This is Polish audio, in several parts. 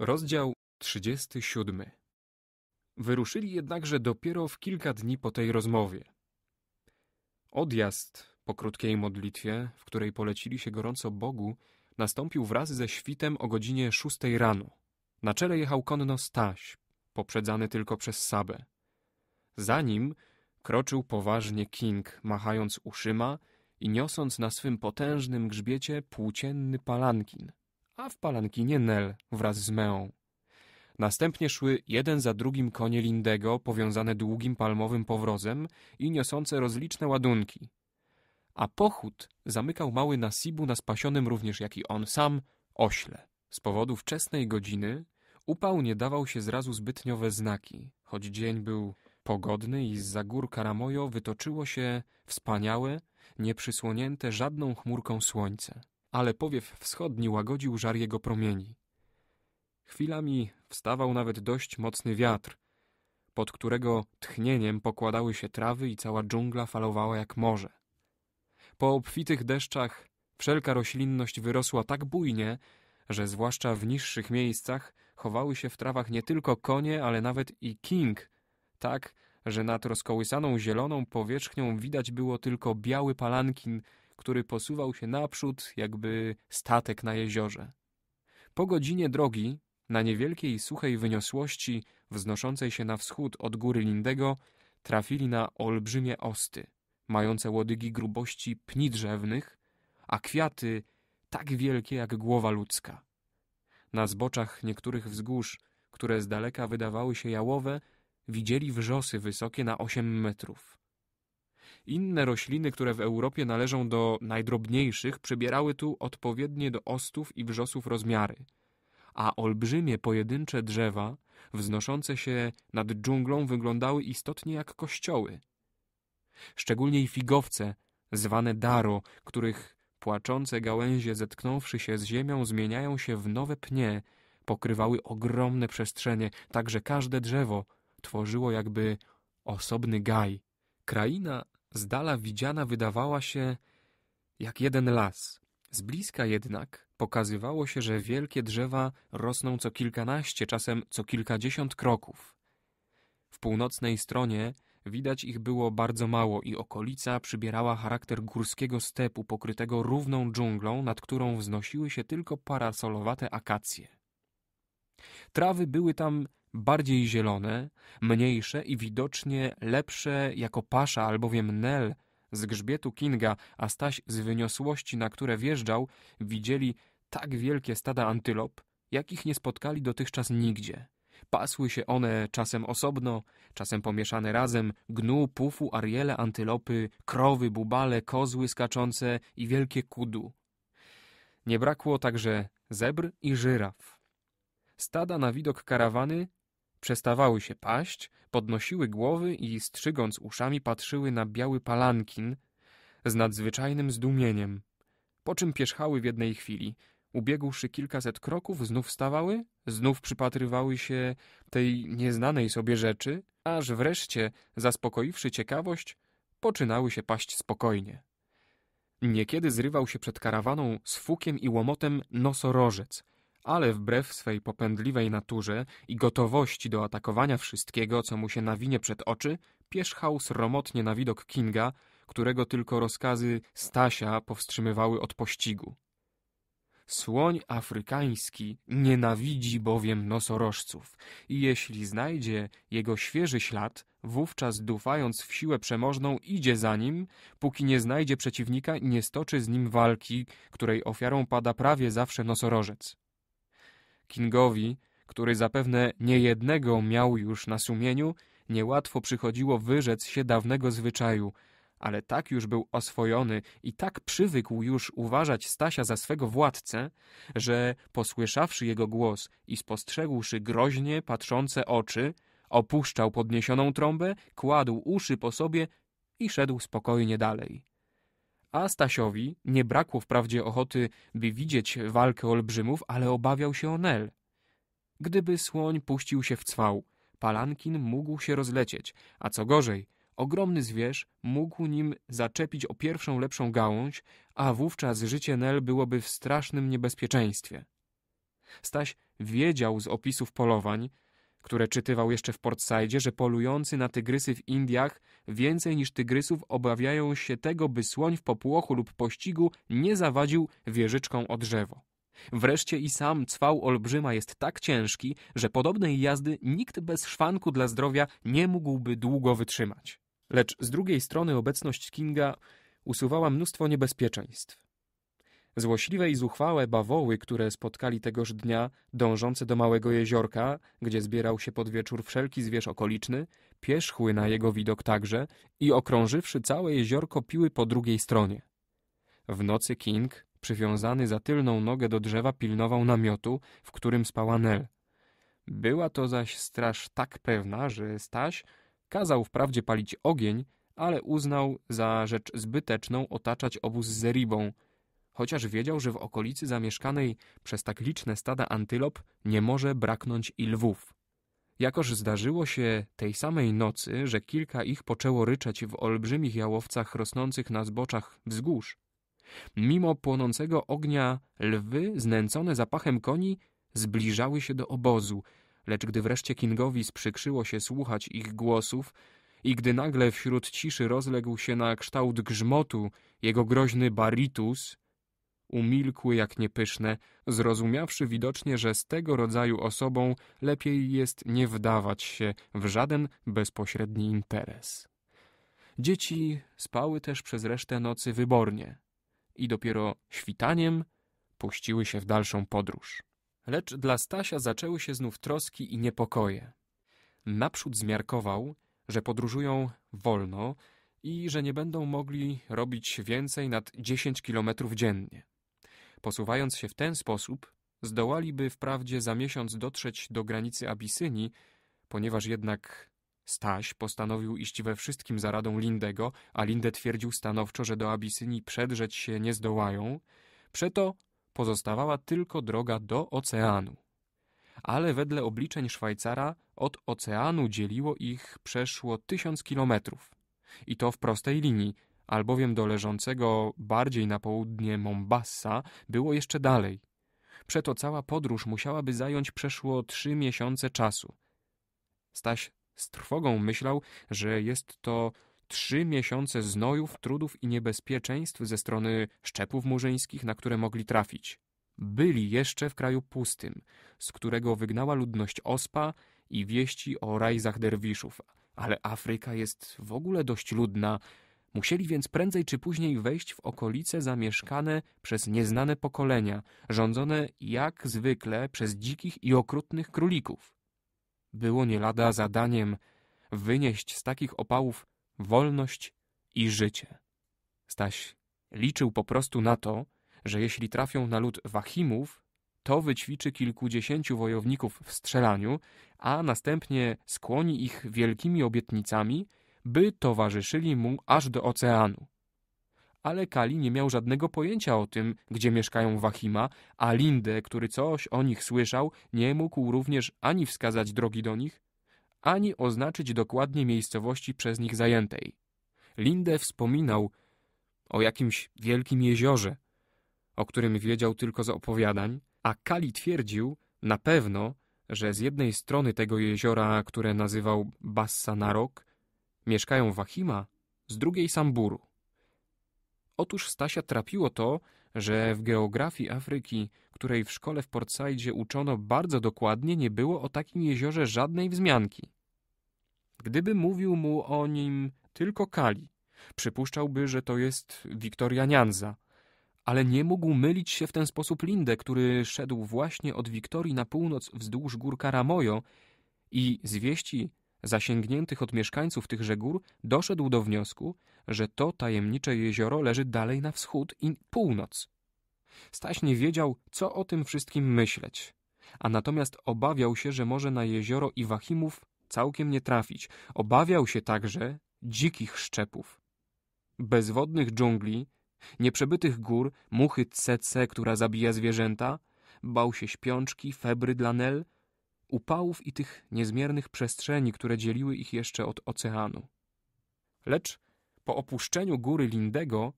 Rozdział 37 Wyruszyli jednakże dopiero w kilka dni po tej rozmowie. Odjazd po krótkiej modlitwie, w której polecili się gorąco Bogu, nastąpił wraz ze świtem o godzinie szóstej rano. Na czele jechał konno Staś, poprzedzany tylko przez Sabę. Za nim kroczył poważnie King, machając uszyma i niosąc na swym potężnym grzbiecie płócienny palankin, a w palankinie Nel wraz z Meą. Następnie szły jeden za drugim konie Lindego, powiązane długim palmowym powrozem i niosące rozliczne ładunki. A pochód zamykał mały Nasibu na spasionym również jak i on sam ośle. Z powodu wczesnej godziny upał nie dawał się zrazu zbytnio we znaki, choć dzień był pogodny i z gór Karamojo wytoczyło się wspaniałe, nieprzysłonięte żadną chmurką słońce. Ale powiew wschodni łagodził żar jego promieni. Chwilami wstawał nawet dość mocny wiatr, pod którego tchnieniem pokładały się trawy i cała dżungla falowała jak morze. Po obfitych deszczach wszelka roślinność wyrosła tak bujnie, że zwłaszcza w niższych miejscach chowały się w trawach nie tylko konie, ale nawet i king, tak, że nad rozkołysaną zieloną powierzchnią widać było tylko biały palankin, który posuwał się naprzód, jakby statek na jeziorze. Po godzinie drogi, na niewielkiej suchej wyniosłości, wznoszącej się na wschód od góry Lindego, trafili na olbrzymie osty, mające łodygi grubości pni drzewnych, a kwiaty tak wielkie jak głowa ludzka. Na zboczach niektórych wzgórz, które z daleka wydawały się jałowe, widzieli wrzosy wysokie na 8 metrów. Inne rośliny, które w Europie należą do najdrobniejszych, przybierały tu odpowiednie do ostów i wrzosów rozmiary, a olbrzymie pojedyncze drzewa, wznoszące się nad dżunglą, wyglądały istotnie jak kościoły. Szczególnie figowce, zwane daro, których płaczące gałęzie zetknąwszy się z ziemią zmieniają się w nowe pnie, pokrywały ogromne przestrzenie, tak że każde drzewo tworzyło jakby osobny gaj. Kraina z dala widziana wydawała się jak jeden las. Z bliska jednak pokazywało się, że wielkie drzewa rosną co kilkanaście, czasem co kilkadziesiąt kroków. W północnej stronie widać ich było bardzo mało i okolica przybierała charakter górskiego stepu pokrytego równą dżunglą, nad którą wznosiły się tylko parasolowate akacje. Trawy były tam bardziej zielone, mniejsze i widocznie lepsze jako pasza, albowiem Nel z grzbietu Kinga, a Staś z wyniosłości, na które wjeżdżał, widzieli tak wielkie stada antylop, jakich nie spotkali dotychczas nigdzie. Pasły się one czasem osobno, czasem pomieszane razem, gnu, pufu, ariele, antylopy, krowy, bubale, kozły skaczące i wielkie kudu. Nie brakło także zebr i żyraf. Stada na widok karawany Przestawały się paść, podnosiły głowy i strzygąc uszami patrzyły na biały palankin z nadzwyczajnym zdumieniem. Po czym pierzchały w jednej chwili. Ubiegłszy kilkaset kroków, znów stawały, znów przypatrywały się tej nieznanej sobie rzeczy, aż wreszcie, zaspokoiwszy ciekawość, poczynały się paść spokojnie. Niekiedy zrywał się przed karawaną z fukiem i łomotem nosorożec – ale wbrew swej popędliwej naturze i gotowości do atakowania wszystkiego, co mu się nawinie przed oczy, pierzchał sromotnie na widok Kinga, którego tylko rozkazy Stasia powstrzymywały od pościgu. Słoń afrykański nienawidzi bowiem nosorożców i jeśli znajdzie jego świeży ślad, wówczas dufając w siłę przemożną idzie za nim, póki nie znajdzie przeciwnika i nie stoczy z nim walki, której ofiarą pada prawie zawsze nosorożec. Kingowi, który zapewne niejednego miał już na sumieniu, niełatwo przychodziło wyrzec się dawnego zwyczaju, ale tak już był oswojony i tak przywykł już uważać Stasia za swego władcę, że posłyszawszy jego głos i spostrzegłszy groźnie patrzące oczy, opuszczał podniesioną trąbę, kładł uszy po sobie i szedł spokojnie dalej. A Stasiowi nie brakło wprawdzie ochoty, by widzieć walkę olbrzymów, ale obawiał się o Nel. Gdyby słoń puścił się w cwał, palankin mógł się rozlecieć, a co gorzej, ogromny zwierz mógł nim zaczepić o pierwszą lepszą gałąź, a wówczas życie Nel byłoby w strasznym niebezpieczeństwie. Staś wiedział z opisów polowań, które czytywał jeszcze w Portside, że polujący na tygrysy w Indiach więcej niż tygrysów obawiają się tego, by słoń w popłochu lub pościgu nie zawadził wieżyczką o drzewo. Wreszcie i sam cwał olbrzyma jest tak ciężki, że podobnej jazdy nikt bez szwanku dla zdrowia nie mógłby długo wytrzymać. Lecz z drugiej strony obecność Kinga usuwała mnóstwo niebezpieczeństw. Złośliwe i zuchwałe bawoły, które spotkali tegoż dnia, dążące do małego jeziorka, gdzie zbierał się pod wieczór wszelki zwierz okoliczny, pierzchły na jego widok także i okrążywszy całe jeziorko piły po drugiej stronie. W nocy King, przywiązany za tylną nogę do drzewa, pilnował namiotu, w którym spała Nel. Była to zaś straż tak pewna, że Staś kazał wprawdzie palić ogień, ale uznał za rzecz zbyteczną otaczać obóz zeribą, chociaż wiedział, że w okolicy zamieszkanej przez tak liczne stada antylop nie może braknąć i lwów. Jakoż zdarzyło się tej samej nocy, że kilka ich poczęło ryczeć w olbrzymich jałowcach rosnących na zboczach wzgórz. Mimo płonącego ognia lwy, znęcone zapachem koni, zbliżały się do obozu, lecz gdy wreszcie Kingowi sprzykrzyło się słuchać ich głosów i gdy nagle wśród ciszy rozległ się na kształt grzmotu jego groźny baritus, umilkły jak niepyszne, zrozumiawszy widocznie, że z tego rodzaju osobą lepiej jest nie wdawać się w żaden bezpośredni interes. Dzieci spały też przez resztę nocy wybornie i dopiero świtaniem puściły się w dalszą podróż. Lecz dla Stasia zaczęły się znów troski i niepokoje. Naprzód zmiarkował, że podróżują wolno i że nie będą mogli robić więcej nad 10 kilometrów dziennie. Posuwając się w ten sposób, zdołaliby wprawdzie za miesiąc dotrzeć do granicy Abysynii, ponieważ jednak Staś postanowił iść we wszystkim za radą Lindego, a Linde twierdził stanowczo, że do Abysynii przedrzeć się nie zdołają, przeto pozostawała tylko droga do oceanu. Ale wedle obliczeń Szwajcara od oceanu dzieliło ich przeszło tysiąc kilometrów. I to w prostej linii, albowiem do leżącego bardziej na południe Mombassa było jeszcze dalej. Przeto cała podróż musiałaby zająć przeszło trzy miesiące czasu. Staś z trwogą myślał, że jest to trzy miesiące znojów, trudów i niebezpieczeństw ze strony szczepów murzyńskich, na które mogli trafić. Byli jeszcze w kraju pustym, z którego wygnała ludność ospa i wieści o rajzach derwiszów, ale Afryka jest w ogóle dość ludna, Musieli więc prędzej czy później wejść w okolice zamieszkane przez nieznane pokolenia, rządzone jak zwykle przez dzikich i okrutnych królików. Było nie lada zadaniem wynieść z takich opałów wolność i życie. Staś liczył po prostu na to, że jeśli trafią na lud Wahimów, to wyćwiczy kilkudziesięciu wojowników w strzelaniu, a następnie skłoni ich wielkimi obietnicami, by towarzyszyli mu aż do oceanu. Ale Kali nie miał żadnego pojęcia o tym, gdzie mieszkają Wahima, a Linde, który coś o nich słyszał, nie mógł również ani wskazać drogi do nich, ani oznaczyć dokładnie miejscowości przez nich zajętej. Linde wspominał o jakimś wielkim jeziorze, o którym wiedział tylko z opowiadań, a Kali twierdził na pewno, że z jednej strony tego jeziora, które nazywał Bassa Mieszkają Wahima, z drugiej Samburu. Otóż Stasia trapiło to, że w geografii Afryki, której w szkole w Portside uczono bardzo dokładnie, nie było o takim jeziorze żadnej wzmianki. Gdyby mówił mu o nim tylko Kali, przypuszczałby, że to jest Wiktoria Nyanza, ale nie mógł mylić się w ten sposób Lindę, który szedł właśnie od Wiktorii na północ wzdłuż gór Karamojo i z wieści zasięgniętych od mieszkańców tychże gór, doszedł do wniosku, że to tajemnicze jezioro leży dalej na wschód i północ. Staś nie wiedział, co o tym wszystkim myśleć, a natomiast obawiał się, że może na jezioro Iwachimów całkiem nie trafić. Obawiał się także dzikich szczepów. Bezwodnych dżungli, nieprzebytych gór, muchy tsetse, która zabija zwierzęta, bał się śpiączki, febry dla Nel, upałów i tych niezmiernych przestrzeni, które dzieliły ich jeszcze od oceanu. Lecz po opuszczeniu góry Lindego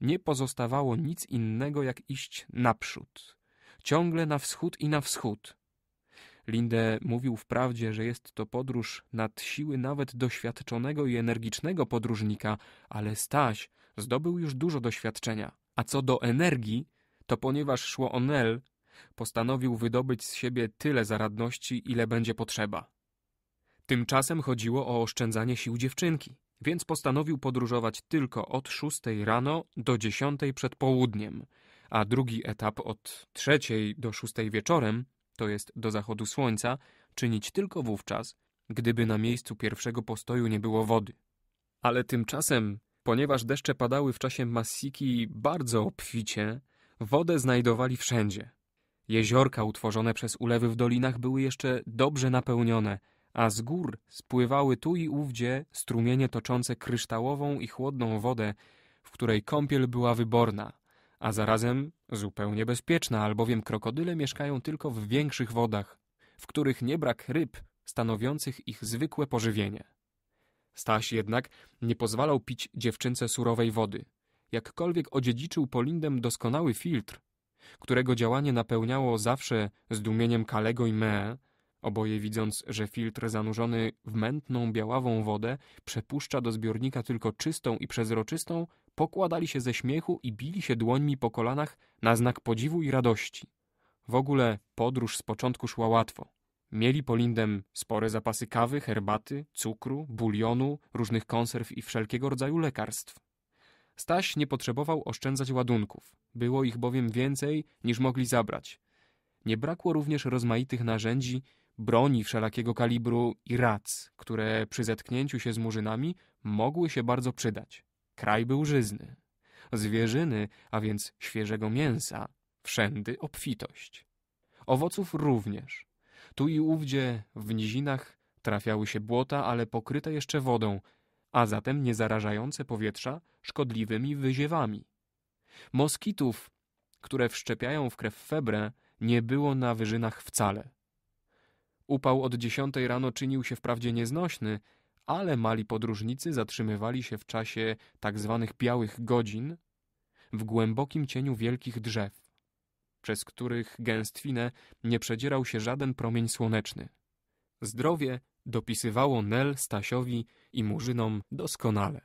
nie pozostawało nic innego jak iść naprzód, ciągle na wschód i na wschód. Linde mówił wprawdzie, że jest to podróż nad siły nawet doświadczonego i energicznego podróżnika, ale Staś zdobył już dużo doświadczenia. A co do energii, to ponieważ szło o Nel, postanowił wydobyć z siebie tyle zaradności, ile będzie potrzeba. Tymczasem chodziło o oszczędzanie sił dziewczynki, więc postanowił podróżować tylko od szóstej rano do dziesiątej przed południem, a drugi etap od trzeciej do szóstej wieczorem, to jest do zachodu słońca, czynić tylko wówczas, gdyby na miejscu pierwszego postoju nie było wody. Ale tymczasem, ponieważ deszcze padały w czasie Massiki bardzo obficie, wodę znajdowali wszędzie. Jeziorka utworzone przez ulewy w dolinach były jeszcze dobrze napełnione, a z gór spływały tu i ówdzie strumienie toczące kryształową i chłodną wodę, w której kąpiel była wyborna, a zarazem zupełnie bezpieczna, albowiem krokodyle mieszkają tylko w większych wodach, w których nie brak ryb stanowiących ich zwykłe pożywienie. Staś jednak nie pozwalał pić dziewczynce surowej wody. Jakkolwiek odziedziczył Polindem doskonały filtr, którego działanie napełniało zawsze zdumieniem Kalego i Mee, oboje widząc, że filtr zanurzony w mętną, białawą wodę przepuszcza do zbiornika tylko czystą i przezroczystą, pokładali się ze śmiechu i bili się dłońmi po kolanach na znak podziwu i radości. W ogóle podróż z początku szła łatwo. Mieli Polindem spore zapasy kawy, herbaty, cukru, bulionu, różnych konserw i wszelkiego rodzaju lekarstw. Staś nie potrzebował oszczędzać ładunków. Było ich bowiem więcej, niż mogli zabrać. Nie brakło również rozmaitych narzędzi, broni wszelakiego kalibru i rac, które przy zetknięciu się z murzynami mogły się bardzo przydać. Kraj był żyzny. Zwierzyny, a więc świeżego mięsa, wszędy obfitość. Owoców również. Tu i ówdzie w nizinach trafiały się błota, ale pokryte jeszcze wodą, a zatem nie zarażające powietrza szkodliwymi wyziewami. Moskitów, które wszczepiają w krew febrę, nie było na wyżynach wcale. Upał od dziesiątej rano czynił się wprawdzie nieznośny, ale mali podróżnicy zatrzymywali się w czasie tak zwanych białych godzin w głębokim cieniu wielkich drzew, przez których gęstwinę nie przedzierał się żaden promień słoneczny. Zdrowie dopisywało Nel Stasiowi i Murzynom doskonale.